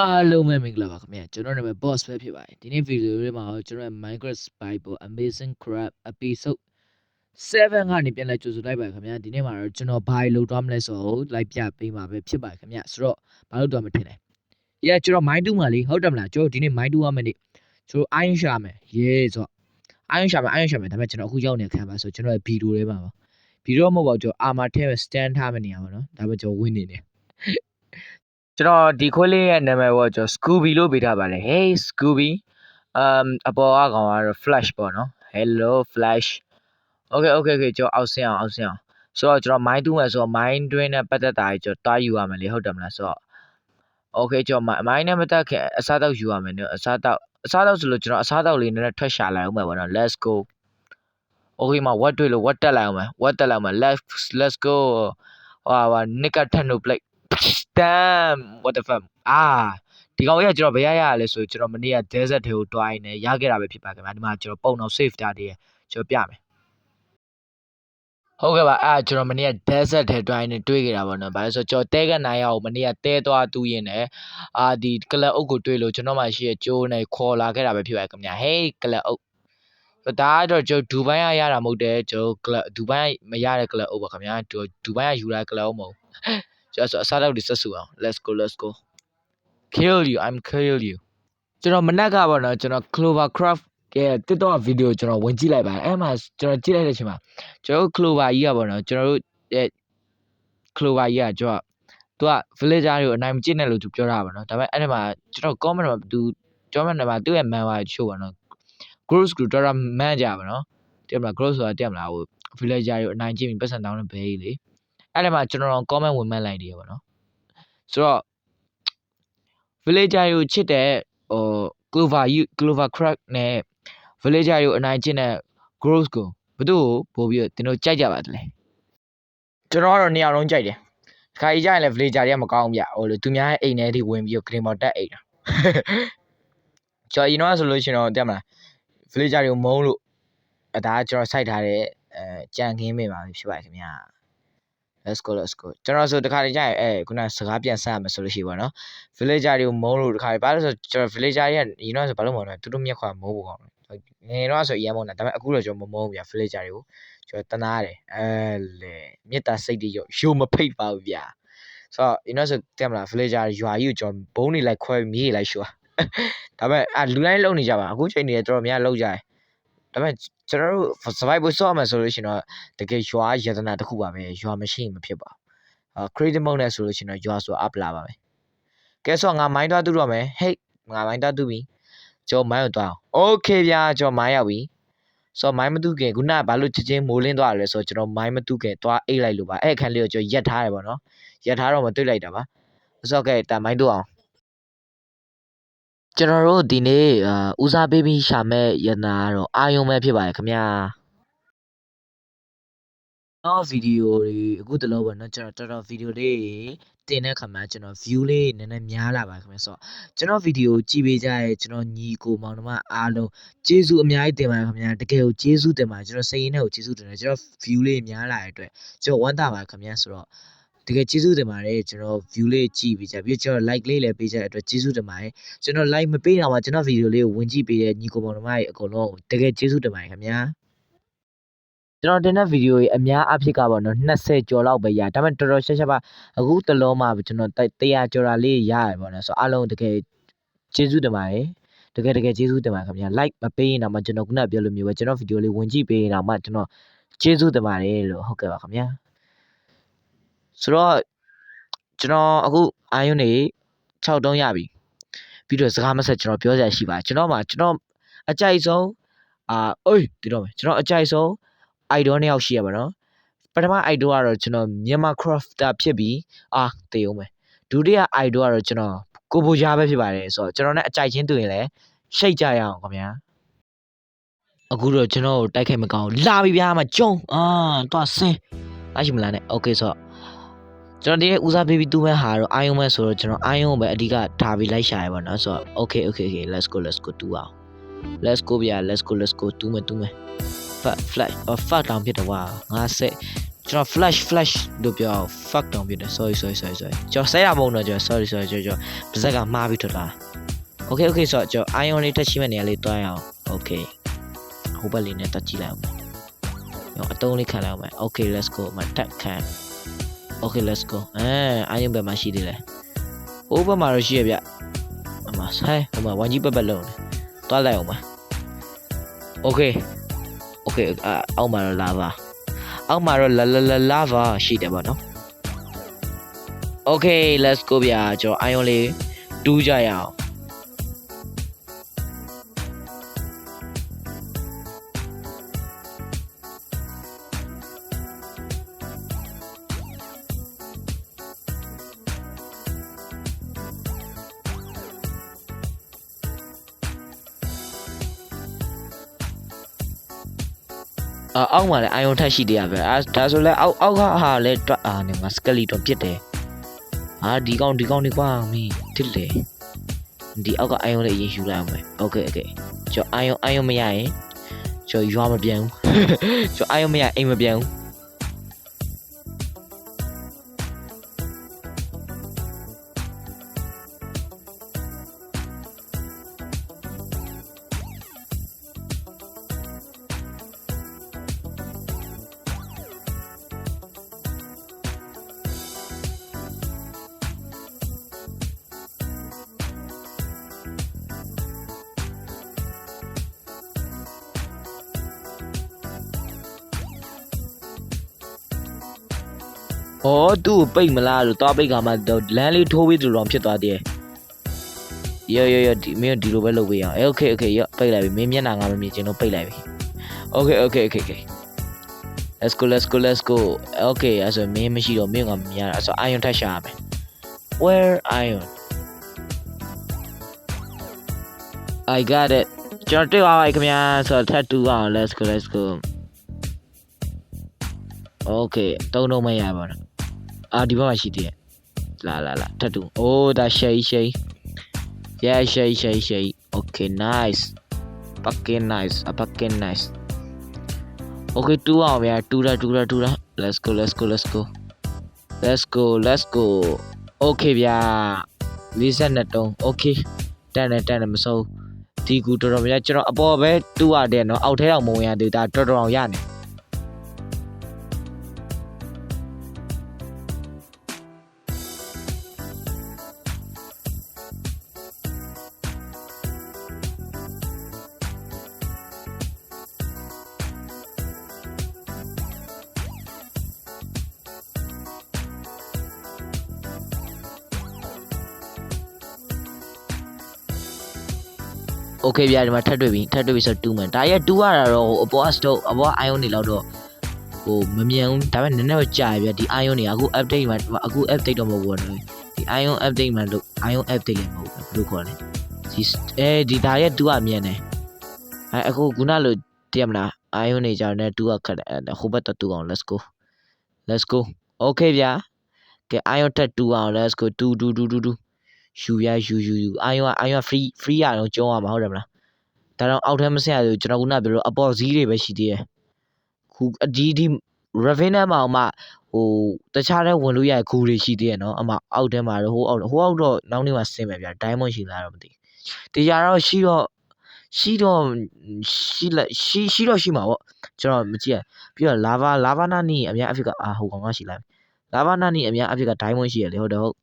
အားလုံးပဲမင်္ဂလာပါခင်ဗျာကျွန်တော်နာမည် boss ပဲဖြစ်ပါတယ်ဒီနေ့ဗီဒီယိုလေးမှာတော့ကျွန်တော်ရဲ့ Minecraft Bible Amazing Crab episode 7ကနေပြန်လဲကြိုဆိုလိုက်ပါခင်ဗျာဒီနေ့မှာတော့ကျွန်တော်ဘာလို့သွားမလဲဆိုတော့လိုက်ပြပေးမှာပဲဖြစ်ပါတယ်ခင်ဗျာဆိုတော့ဘာလို့သွားမထင်လဲ Yeah ကျွန်တော် Mine 2မှာလေဟုတ်တယ်မလားကျွန်တော်ဒီနေ့ Mine 2ရမယ်နေ့ကျွန်တော် Iron ရှာမယ် Yeah ဆိုတော့ Iron ရှာမယ် Iron ရှာမယ်ဒါပေမဲ့ကျွန်တော်အခုရောက်နေခံပါဆိုကျွန်တော်ရဲ့ဗီဒီယိုလေးမှာပါဗီ ဒီယိုမဟုတ်ပါဘူးကျွန်တော် armor ထဲမှာ stand ထားမယ့်နေရာပါနော်ဒါပေမဲ့ကျွန်တော်ဝင်နေတယ်ကျွန်တော်ဒီခွေးလေးရဲ့နာမည်ကကျွန်တော် Scooby လို့ပေးထားပါလေ Hey Scooby um အပေါ်အကောင်ကတော့ Flash ပေါ့နော် Hello Flash Okay okay okay ကျွန်တော်အောက်ဆင်းအောင်အောက်ဆင်းအောင်ဆိုတော့ကျွန်တော် Mind တူးမယ်ဆိုတော့ Mind တွင်းနဲ့ပတ်သက်တာကြီးကျွန်တော်တွားယူရမယ်လေဟုတ်တယ်မလားဆိုတော့ Okay ကျွန်တော် Mind နဲ့မတက်ခင်အစားတောက်ယူရမယ်နော်အစားတောက်အစားတောက်ဆိုလို့ကျွန်တော်အစားတောက်လေးနည်းနည်းထွက်ရှာလိုက်အောင်ပဲပေါ့နော် Let's go Okay မှာ what တွေ့လို့ what တက်လိုက်အောင်မယ် what တက်လိုက်အောင်မယ် Let's let's go ဟဟာဟာ Nika Techno Plate damn what the fuck အာဒီကောင်ကြီးကကျွန်တော်ဘယ်ရရလဲဆိုကျွန်တော်မနေ့က desert ထဲကိုတွားရင်းနဲ့ရခဲ့တာပဲဖြစ်ပါခင်ဗျာဒီမှာကျွန်တော်ပုံတော့ save တာတည်းကျွန်တော်ပြမယ်ဟုတ်ကဲ့ပါအဲ့ကျွန်တော်မနေ့က desert ထဲတွားရင်းနဲ့တွေ့ခဲ့တာပေါ့နော်ဘာလို့ဆိုကျွန်တော်တဲကနိုင်ရအောင်မနေ့ကတဲသွားတူးရင်းနဲ့အာဒီကလပ်အုပ်ကိုတွေ့လို့ကျွန်တော်မှရှိရကျိုးနဲ့ခေါ်လာခဲ့တာပဲဖြစ်ပါခင်ဗျာ hey ကလပ်အုပ် ဒါကတော့ကျွန်တော်ဒူဘိုင်းကရတာမဟုတ်တယ်ကျွန်တော်ကလပ်ဒူဘိုင်းမရတဲ့ကလပ်အုပ်ပါခင်ဗျာကျွန်တော်ဒူဘိုင်းကယူလာကလပ်အုပ်မဟုတ်ကျွန်တော်ဆိုအစားတော့ဒီဆက်စုအောင် let's go let's go kill you i'm kill you ကျွန်တော်မနက်ကပေါ့နော်ကျွန်တော် clovercraft ကဲ TikTok ဗီဒီယိုကျွန်တော်ဝင်ကြည့်လိုက်ပါတယ်အဲ့မှာကျွန်တော်ကြည့်လိုက်တဲ့အချိန်မှာကျွန်တော်တို့ clover ကြီးကပေါ့နော်ကျွန်တော်တို့ရဲ့ clover ကြီးကကျွန်တော်သူက villager တွေကိုအနိုင်မကျင့်နဲ့လို့သူပြောတာပါနော်ဒါပေမဲ့အဲ့ဒီမှာကျွန်တော် comment မှာသူကျွန်တော်မှာသူ့ရဲ့ man ပါချို့ပါနော် gross ကတော်တော် man ကြပါနော်တင်မလား gross ဆိုတာတင်မလားဟို villager တွေကိုအနိုင်ကျင့်ပြီးပတ်စံတောင်းတဲ့ဘဲကြီးလေအဲ့ဒီမှာကျွန်တော် comment ဝင်မှတ်လိုက်တယ်ပေါ့နော်ဆိုတော့ villager တွေကိုချစ်တဲ့ဟို clover ယူ clover crack နဲ့ villager တွေကိုအနိုင်ကျင့်တဲ့ growth ကိုဘယ်သူ့ကိုပို့ပြီးတော့တင်တို့ကြိုက်ကြပါတလဲကျွန်တော်ကတော့နေရာလုံးကြိုက်တယ်ခါကြီးကြရင်လည်း villager တွေကမကောင်းဘူးဗျဟိုလေသူများရဲ့အိမ်ထဲထိဝင်ပြီးတော့ green ball တက်အိမ်တာကျွန်တော်ရင်တော့ဆိုလို့ရှိရင်တော့တက်မလား villager တွေကိုမုန်းလို့အဲဒါကကျွန်တော်စိုက်ထားတဲ့အဲကြံခင်းမိပါဖြစ်ပါတယ်ခင်ဗျာ let's go let's go ကျွန်တော်ဆိုတခါတည်းကြာရင်အဲခုနစကားပြန်ဆက်ရမယ်ဆိုလို့ရှိပါတော့ villager တွေကိုမုန်းလို့တခါတည်းဘာလို့ဆိုကျွန်တော် villager တွေကရင်တော့ဆိုဘာလို့မုန်းလဲသူတို့မျက်ခွာမုန်းဖို့ကောင်းတယ်ငယ်တော့ဆိုအရင်မုန်းတာဒါပေမဲ့အခုတော့ကျွန်တော်မမုန်းဘူးဗျ villager တွေကိုကျွန်တော်တနာတယ်အဲလေမေတ္တာစိတ်တွေရောရိုမဖိတ်ပါဘူးဗျဆိုတော့ရင်တော့ဆိုတက်မလား villager ရွာကြီးကိုကျွန်တော်ဘုံနေလိုက်ခွဲမြေးလိုက်ရှူ ဒါပေမဲ့အလူတိုင်းလုံနေကြပါအခုချိန်နေတော်တော်များလုံကြတယ်ဒါပေမဲ့ကျွန်တော်တို့ survival ဆော့မယ်ဆိုလို့ရှိရင်တော့တကယ်ရွာယတနာတစ်ခုပါပဲရွာမရှိရင်မဖြစ်ပါဘူးအာ creative mode နဲ့ဆိုလို့ရှိရင်တော့ရွာဆို up လာပါမယ်ကဲဆိုငါမိုင်းသွားတူတော့မယ်ဟေးငါမိုင်းသွားတူပြီကျွန်တော်မိုင်းကိုသွားအောင် okay ဗျာကျွန်တော်မိုင်းရောက်ပြီဆိုတော့မိုင်းမတူခင်ခုနကဘာလို့ချက်ချင်းမိုးလင်းသွားရလဲဆိုတော့ကျွန်တော်မိုင်းမတူခင်သွားအိတ်လိုက်လို့ပါအဲ့အခန်းလေးကိုကျွန်တော်ရက်ထားတယ်ပေါ့နော်ရက်ထားတော့မတွေ့လိုက်တာပါဆိုတော့ကဲတာမိုင်းတူအောင် ကျွန်တော်တို့ဒီနေ့အာဦးစားပေးပြီးရှာမဲ့ရနာကတော့အာယုံပဲဖြစ်ပါတယ်ခင်ဗျာတော့ဗီဒီယိုတွေအခုတလောပေါ့နော်ကျွန်တော်တော်တော်ဗီဒီယိုလေးတင်တဲ့ခါမှာကျွန်တော် view လေးနည်းနည်းများလာပါခင်ဗျာဆိုတော့ကျွန်တော်ဗီဒီယိုကြည့်ပေးကြရဲကျွန်တော်ညီကိုမောင်နှမအားလုံးကျေးဇူးအများကြီးတင်ပါတယ်ခင်ဗျာတကယ်ကိုကျေးဇူးတင်ပါတယ်ကျွန်တော်စိတ်ရင်းနဲ့ကိုကျေးဇူးတင်တယ်ကျွန်တော် view လေးများလာတဲ့အတွက်ကျွန်တော်ဝမ်းသာပါခင်ဗျာဆိုတော့ တကယ်ကျေးဇူးတင်ပါတယ်ကျွန်တော် view လေးကြည့်ပေးကြပြီးကျွန်တော် like လေးလည်းပေးကြတဲ့အတွက်ကျေးဇူးတင်ပါတယ်ကျွန်တော် like မပေးတော့မှကျွန်တော်ဗီဒီယိုလေးကိုဝင်ကြည့်ပေးတဲ့ညီကိုမောင်နှမတွေအကုန်လုံးတကယ်ကျေးဇူးတင်ပါတယ်ခင်ဗျာကျွန်တော်တင်တဲ့ဗီဒီယိုကြီးအများအဖြစ်ကပေါ့နော်20ကျော်လောက်ပဲရဒါပေမဲ့တော်တော်ရှက်ရှက်ပါအခုတလုံးမှကျွန်တော်100ကျော်တာလေးရတယ်ပေါ့နော်ဆိုတော့အားလုံးတကယ်ကျေးဇူးတင်ပါတယ်တကယ်တကယ်ကျေးဇူးတင်ပါတယ်ခင်ဗျာ like မပေးရင်တော့မှကျွန်တော်ခုနပြောလိုမျိုးပဲကျွန်တော်ဗီဒီယိုလေးဝင်ကြည့်ပေးရင်တော့မှကျွန်တော်ကျေးဇူးတင်ပါတယ်လို့ဟုတ်ကဲ့ပါခင်ဗျာ ဆိုတော့ကျွန်တော်အခုအာယုန်နေ6တုံးရပြီပြီးတော့စကားမဆက်ကျွန်တော်ပြောစရာရှိပါကျွန်တော်မှကျွန်တော်အကြိုက်ဆုံးအာအေးဒီတော့မယ်ကျွန်တော်အကြိုက်ဆုံး idol နှစ်ယောက်ရှိရပါတော့ပထမ idol ကတော့ကျွန်တော်မြန်မာ crafter ဖြစ်ပြီးအာတေအောင်မယ်ဒုတိယ idol ကတော့ကျွန်တော်ကိုဘိုရားပဲဖြစ်ပါတယ်ဆိုတော့ကျွန်တော်နဲ့အကြိုက်ချင်းတွေ့ရင်လည်းရှိတ်ကြရအောင်ခင်ဗျာအခုတော့ကျွန်တော်တိုက်ခိုက်မကောင်းလာပြီဗျာမကျုံအာတော့ဆင်းအရှိမလားနဲ့ okay ဆိုတော့ ကျွန်တော်ဒီဦးစားပေးပြီးတူးမဲ့ဟာတော့အာယုံမဲ့ဆိုတော့ကျွန်တော်အာယုံကိုပဲအဓိကထားပြီးလိုက်ရှာရပါတော့ဆိုတော့ okay okay okay let's go let's go တူအောင် let's go ဗျာ let's go let's go တူးမယ်တူးမယ် fuck flash အော် fuck တောင်ဖြစ်တယ်ကွာငါဆက်ကျွန်တော် flash flash လို့ပြော fuck တောင်ဖြစ်တယ် sorry sorry sorry sorry ကျွန်တော်ဆဲတာမဟုတ်တော့ကျွန်တော် sorry sorry ကျွန်တော်ပါဇက်ကမှားပြီးထွက်လာ okay okay ဆိုတော့ကျွန်တော် ion လေးထက်ရှိမဲ့နေရာလေးတွားရအောင် okay ဟိုဘက်လေးနဲ့တက်ကြည့်လိုက်အောင်ကျွန်တော်အတုံးလေးခံလိုက်အောင်မယ် okay let's go မတက်ခံ okay let's go အဲ ion ဘက်မှာရှိသေးတယ်ဟိုဘက်မှာတော့ရှိရဗျအမဆိုင်ဟိုမှာဝမ်ကြီးပက်ပက်လုံးတယ်တွားလိုက်အောင်ပါ okay okay အာအောက်မှာတော့လာပါအောက်မှာတော့လာလာလာလာပါရှိတယ်ပေါ့နော် okay let's go ဗျာကျွန်တော် ion လေးတူးကြရအောင် အာအောက်မှာလည်းအာယုံထက်ရှိသေးရပဲအာဒါဆိုလဲအောက်အောက်ကဟာလည်းတွတ်အာနေမှာစကလီတော့ပြစ်တယ်အာဒီကောင်ဒီကောင်ဒီကွာမင်းတစ်လေဒီအောက်ကအာယုံလေးအရင်ယူလိုက်အောင်မယ်โอเคโอเคကျော်အာယုံအာယုံမရရင်ကျော်ရွာမပြန်ဘူးကျော်အာယုံမရအိမ်မပြန် ဘူးဩသူ့ကိုပိတ်မလားလို့သွားပိတ်ကမှတော့လမ်းလေးထိုးပြီးသူတော့ဖြစ်သွားသေးတယ်ရော်ရော်ရော်ဒီမင်းဒီလိုပဲလုပ်ပေးအောင်โอเคโอเคရော့ပိတ်လိုက်ပြီမင်းမျက်နှာငါမမြင်ချင်တော့ပိတ်လိုက်ပြီ Okay okay okay okay Let's go let's go let's go Okay အဲ့ဆိုမင်းမရှိတော့မင်းကမမြင်ရအဲ့ဆို iron ထပ်ရှာရမယ် Where iron I got it ကျွန်တော်တွေ့ပါပါခင်ဗျာဆိုတော့ထပ်တူအောင် let's go let's go Okay တုံးတော့မရပါတော့ အာဒီဘက်မှာရှိသေးတယ်လာလာလာထပ်တူ Oh ဒါ shade shade Yeah shade shade shade Okay nice fucking nice a fucking nice Okay တူအောင်ဗျာတူတာတူတာတူတာ Let's go let's go let's go Let's go let's go Okay ဗျာ42တုံး Okay တန်တယ်တန်တယ်မစိုးဒီကူတော်တော်များကျွန်တော်အပေါ်ပဲတူရတယ်နော်အောက်ထဲတော့မဝင်ရသေးတာတော်တော်အောင်ရနေ okay ဗျာဒီမှာထပ်တွေ့ပြီထပ်တွေ့ပြီဆိုတော့2မယ်ဒါရဲ့2ရတာတော့ဟိုအပေါ်အစတော့အပေါ် ion တွေတော့ဟိုမမြန်ဘူးဒါပေမဲ့နည်းနည်းတော့ကြာပြီဗျဒီ ion တွေကအခု update မှာအခု update တော့မဟုတ်ဘူးတော့ဒီ ion update မှာလို့ ion update လည်းမဟုတ်ဘူးဘယ်လိုခေါ်လဲဒီအဲဒီဒါရဲ့2ကမြန်တယ်အဲအခုခုနလိုတည်ရမလား ion တွေကြောင့်လည်း2ကခက်တယ်ဟိုဘက်တော့2အောင် let's go let's go okay ဗျာကဲ ion တက်2အောင် let's go 2 2 2 2 2 ယူရယူယူယူအာယုံအာယုံ free free ရတော့ကျုံးရမှာဟုတ်တယ်မလားဒါတော့အောက်ထဲမဆက်ရသေးဘူးကျွန်တော်ကခုနပြောလို့အပေါ်ဇီးတွေပဲရှိသေးတယ်ခုဒီဒီ revenue မှာအမဟိုတခြားတဲ့ဝင်လို့ရတဲ့ဂူတွေရှိသေးတယ်နော်အမအောက်ထဲမှာတော့ဟိုအောက်ဟိုအောက်တော့နောက်နေ့မှာဆင်းမယ်ဗျာ diamond ရှိလားတော့မသိတရားတော့ရှိတော့ရှိတော့ရှိလက်ရှိရှိတော့ရှိမှာပေါ့ကျွန်တော်မကြည့်ရပြီးတော့ lava lava နာနီအများအဖြစ်ကအာဟိုကောင်ကရှိလိုက် lava နာနီအများအဖြစ်က diamond ရှိရလေဟုတ်တယ်ဟုတ်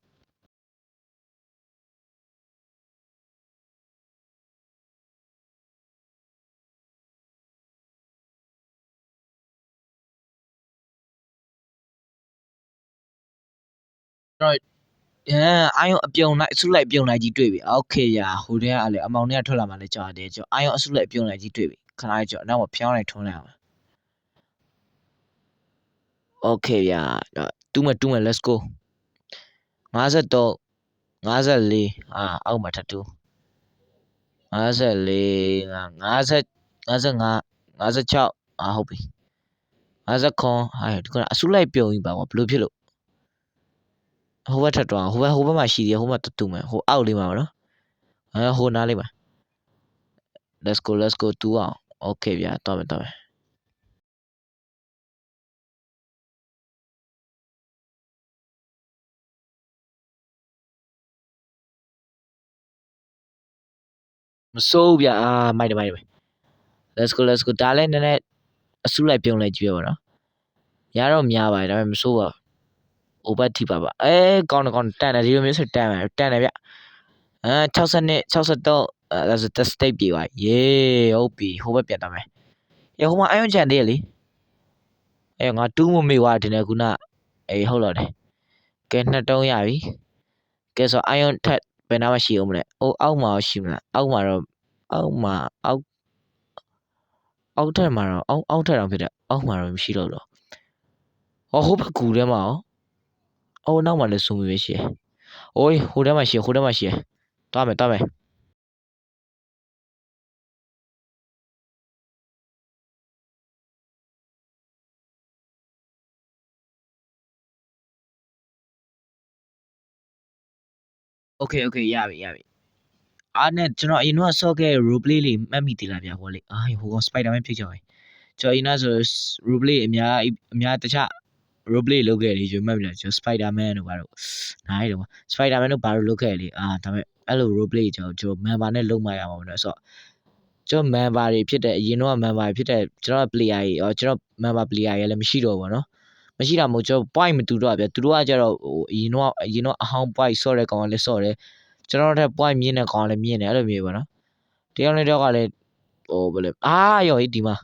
အဲအာယုံအပြုံလိုက်အစုလိုက်ပြုံလိုက်ကြီးတွေ့ပြီโอเคရာဟိုတည်းကလည်းအမောင်တွေကထွက်လာမှလည်းကြာတယ်ကျော်အာယုံအစုလိုက်ပြုံလိုက်ကြီးတွေ့ပြီခဏလေးကျော်နောက်မှာဖျောင်းလိုက်ထွန်းလိုက်အောင်โอเคဗျာတူးမယ်တူးမယ် let's go 53 54အာအောက်မှာထပ်တူး54 50 55 56အာဟုတ်ပြီ50ခွန်ဟာဒီကအစုလိုက်ပြုံကြီးပါကွာဘလို့ဖြစ်လို့ ဟိုဘက်ထက်တော့ဟိုဘက်ဟိုဘက်မှာရှိသေးတယ်ဟိုမှာတူတူမယ်ဟိုအောက်လေးမှာပါနော်အဲဟိုနားလေးမှာ let's go let's go တူအောင် okay ဗျာတော်မယ်တော်မယ်မစိုးဘူးဗျာအာမိုက်တယ်မိုက်တယ် let's go let's go ဒါလည်းနည်းနည်းအဆူလိုက်ပြုံးလိုက်ကြည့်ရပါတော့များတော့များပါတယ်ဒါပေမဲ့မစိုးပါဘူး over ထိပါပါအဲကောင်းတယ်ကောင်းတယ်တန်တယ်ဒီလိုမျိုးဆိုတန်တယ်တန်တယ်ဗျအဲ62 63အဲဒါဆို test state ပြေးပါယေးဟုတ်ပြီဟိုဘက်ပြန်သွားမယ်ရေဟိုမှာအယွန်ချန်သေးရလေအဲငါတူးမမေ့သွားတယ်နဲ့ခုနအေးဟုတ်တော့တယ်ကဲနှစ်တုံးရပြီကဲဆိုအယွန်ထက်ဘယ်နာမှရှိအောင်မလဲအိုးအောက်မှာရှိမလားအောက်မှာတော့အောက်မှာအောက်အောက်ထက်မှာတော့အောက်အောက်ထက်တော့ဖြစ်တယ်အောက်မှာတော့မရှိတော့တော့ဟောဟိုဘက်ကူထဲမှာရော အော်နောက်မှာလည်းစုံပြီးပဲရှိရယ်အိုးဟိုထဲမှာရှိရဟိုထဲမှာရှိရတွားမယ်တွားမယ်โอเคโอเคရပြီရပြီအားနဲ့ကျွန်တော်အရင်ကဆော့ခဲ့ role play လေးမှတ်မိသေးလားဗျာဟိုလေအာဟိုက Spider-Man ဖြစ်ကြပါကျွန်တော်အရင်ကဆို role play အများအများတခြား role play လုပ်ခဲ့လေရွေးမှတ်ပြီလားကျွန်တော် Spider-Man တို့ကတော့နားရတယ်ပေါ့ Spider-Man တို့ဘာလို့လုပ်ခဲ့လေအာဒါပေမဲ့အဲ့လို role play ကျွန်တော်ကျွန်တော် member နဲ့လုပ်မှရမှာပေါ့နော်ဆိုတော့ကျွန်တော် member တွေဖြစ်တဲ့အရင်တော့ member ဖြစ်တဲ့ကျွန်တော် player တွေရောကျွန်တော် member player တွေလည်းမရှိတော့ဘူးပေါ့နော်မရှိတာမဟုတ်ကျွန်တော် point မတူတော့ဗျာသူတို့ကကြတော့ဟိုအရင်တော့အရင်တော့အဟောင်း point ဆော့တဲ့ကောင်ကလည်းဆော့တယ်ကျွန်တော်တဲ့ point မြင့်တဲ့ကောင်ကလည်းမြင့်တယ်အဲ့လိုမျိုးပေါ့နော်တယောက်နဲ့တယောက်ကလည်းဟိုဘယ်လဲအာရောဒီမှာ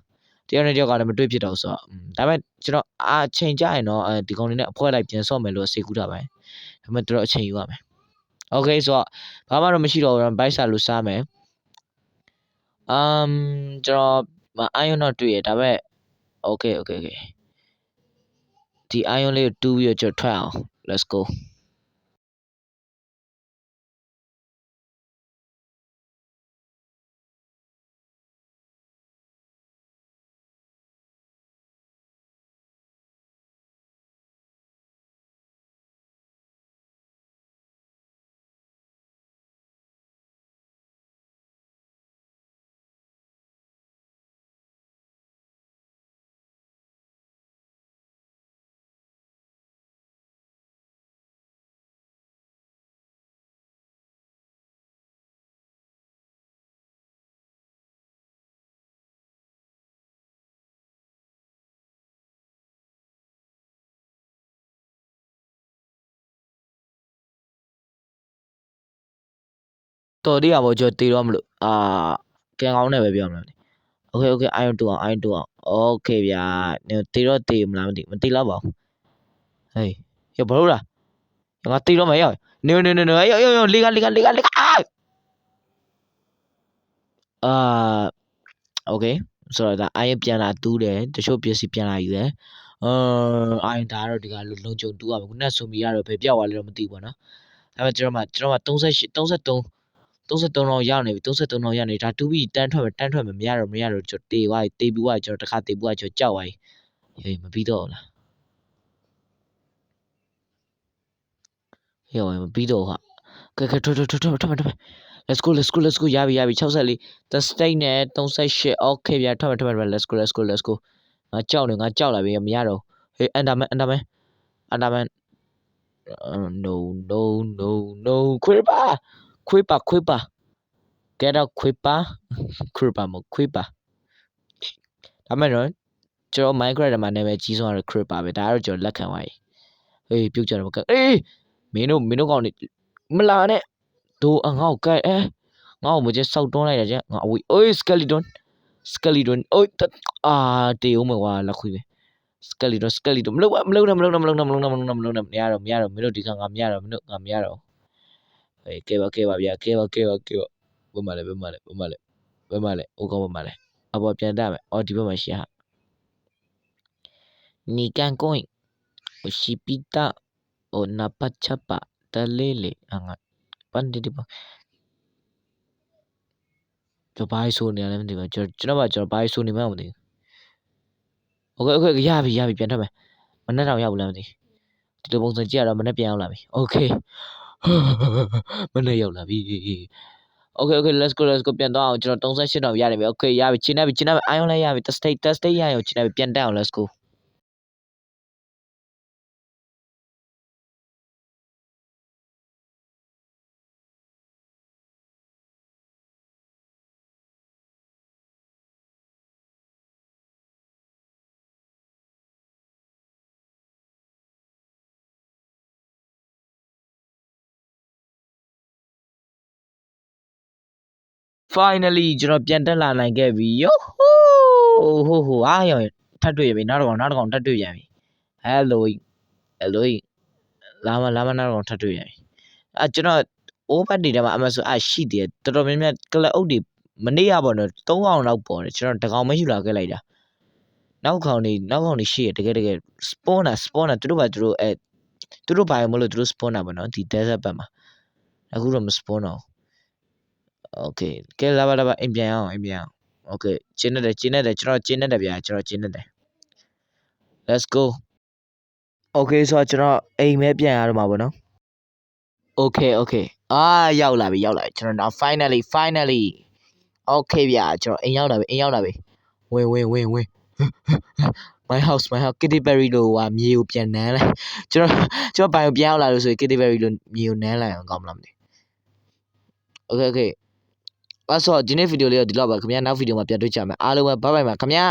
တယောက်နဲ့တယောက်ကလည်းမတွေ့ဖြစ်တော့ဆိုတော့ဒါပေမဲ့ကျွန်တော်အာချိန်ကြရင်တော့အဲဒီကောင်လေးနဲ့အဖွဲလိုက်ပြန်ဆော့မယ်လို့စိတ်ကူးတာပဲဒါပေမဲ့တို့အချိန်ယူရမယ်โอเคဆိုတော့ဘာမှတော့မရှိတော့ဘူးဘိုက်စာလို့စားမယ်အမ်ကျွန်တော်အာယွန်တော့တွေ့ရဒါပေမဲ့โอเคโอเคโอเคဒီအာယွန်လေးကိုတူးပြီးတော့ကျွန်တော်ထွက်အောင် let's go တော်သေးရပါကျွန်တော်တေတော့မလို့အာကံကောင်းနဲ့ပဲပြောမလားโอเคโอเค iron 2အောင် iron 2အောင်โอเคဗျာတေတော့တေမလားမသိမသိတော့ပါဘူးဟေးရဘာလို့လားငါတေတော့မရနေနေနေနေရရရလေကလေကလေကလေကအာโอเคဆိုတော့ဒါ iron ပြန်လာတူးတယ်တချို့ပစ္စည်းပြန်လာယူတယ်အာ iron ဒါတော့ဒီကလုံကြုံတူးရမယ်ခုနကဆိုမီကတော့ဘယ်ပြောက်သွားလဲတော့မသိဘူးပေါ့နော်ဒါပေမဲ့ကျွန်တော်မှကျွန်တော်မှ38 33 33လောက်ရောက်နေပြီ33လောက်ရောက်နေဒါတူပြီးတန်းထွက်မယ်တန်းထွက်မယ်မရတော့မရတော့ကျွန်တော်တေသွားပြီတေပြီးသွားကျွန်တော်တခါတေပြီးသွားကျွန်တော်ကြောက်သွားပြီဟေးမပြီးတော့လားဟေးမပြီးတော့ဟာကဲကဲထွက်ထွက်ထွက်ထွက်ထွက်ထွက် let's go let's go let's go ရပြီရပြီ64 the state နဲ့38 okay ဗျာထွက်မယ်ထွက်မယ် let's go let's go let's go ငါကြောက်နေငါကြောက်လာပြီမရတော့ဟေး underman underman underman uh, no no no no ခွေးပါ ခွေးပါခွေးပါ get out ခွေးပါခွေးပါမခွေးပါဒါမဲ့တော့ကျွန်တော် Minecraft မှာနာမည်ကြီးဆုံးကတော့ crib ပါပဲဒါကတော့ကျွန်တော်လက်ခံသွားပြီဟေးပြုတ်ကြတယ်မကအေးမင်းတို့မင်းတို့ကောင်နေမလာနဲ့ဒိုအငေါ့ကဲအဲငါ့ကိုမကျစောက်တွန်းလိုက်တာကျငါအဝေးအေး skeleton skeleton အိုးအာတေဦးမကွာလက်ခွေးပဲ skeleton skeleton မလုပ်မလုပ်နဲ့မလုပ်နဲ့မလုပ်နဲ့မလုပ်နဲ့မလုပ်နဲ့မလုပ်နဲ့မရတော့မရတော့မင်းတို့ဒီကငါမရတော့မင်းတို့ငါမရတော့ အေးကဲပါကဲပါဗျာကဲပါကဲပါကဲပါဘယ်မှာလဲဘယ်မှာလဲဘယ်မှာလဲဘယ်မှာလဲအိုကောင်ဘယ်မှာလဲအပေါ်ပြန်တက်မယ်အော်ဒီဘက်မှာရှိဟာနီကန်ကွင်ရှိပီတာအိုနာပချပါတလေးလေအငါပန်ဒီဒီပါကျွန်တော်ဘာဆိုနေရလဲမသိဘူးကျွန်တော်ကျွန်တော်ကကျွန်တော်ဘာဆိုနေမှမသိဘူးโอเคโอเคရပြီရပြီပြန်ထွက်မယ်မနေ့တော့ရောက်ဘူးလားမသိဒီလိုပုံစံကြည့်ရတော့မနေ့ပြန်ရောက်လာပြီโอเค မနေ့ရောက်လာပြီ Okay okay let's go let's go ပြန်တော့အောင်ကျွန်တော်38တောင်ရတယ်ပြီ Okay ရပြီချိန်နေပြီချိန်နေပြီ ion လည်းရပြီ test state test state ရရင်ချိန်နေပြီပြန်တက်အောင် let's go finally ကျွန်တော်ပြန်တက်လာနိုင်ခဲ့ပြီယောဟိုဟိုဟိုအားရောထပ်တွေ့ရပြီနောက်တစ်ကောင်နောက်တစ်ကောင်ထပ်တွေ့ပြန်ပြီ hello hello လာမလာမနောက်တစ်ကောင်ထပ်တွေ့ပြန်ပြီအဲကျွန်တော် over တွေထဲမှာအမှဆိုအရှိတယ်တော်တော်များများကလအုပ်တွေမနေ့ကပေါ့နော်၃កောင်လောက်ပေါ်တယ်ကျွန်တော်တကောင်မယူလာခဲ့လိုက်တာနောက်ကောင်တွေနောက်ကောင်တွေရှိရတကယ်တကယ် spawner spawner သူတို့ဘာသူတို့အဲသူတို့ဘာရမလို့သူတို့ spawner ပေါ့နော်ဒီ desert ဘက်မှာအခုတော့မ spawn တော့ okay ကဲလာပါလာပါအိမ်ပြန်အောင်အိမ်ပြန်အောင် okay ကျင်းနေတယ်ကျင်းနေတယ်ကျွန်တော်ကျင်းနေတယ်ဗျာကျွန်တော်ကျင်းနေတယ် let's go okay ဆိုတော့ကျွန်တော်အိမ်ပဲပြန်ရတော့မှာပေါ့နော် okay okay အာရောက်လာပြီရောက်လာပြီကျွန်တော်နောက် finally finally okay ဗျာကျွန်တော်အိမ်ရောက်လာပြီအိမ်ရောက်လာပြီဝင်ဝင်ဝင်ဝင် my house my house kitty berry လို့ဟာမြေကိုပြန်နမ်းလိုက်ကျွန်တော်ကျွန်တော်ဘိုင်ကိုပြန်ရောက်လာလို့ဆိုရင် kitty berry လို့မြေကိုနမ်းလိုက်အောင်ကောင်းမလားမသိ okay okay အဲ့ဆိုဒီနေ့ဗီဒီယိုလေးတော့ဒီလောက်ပါခင်ဗျာနောက်ဗီဒီယိုမှာပြန်တွေ့ကြမယ်အားလုံးပဲဘိုင်ဘိုင်ပါခင်ဗျာ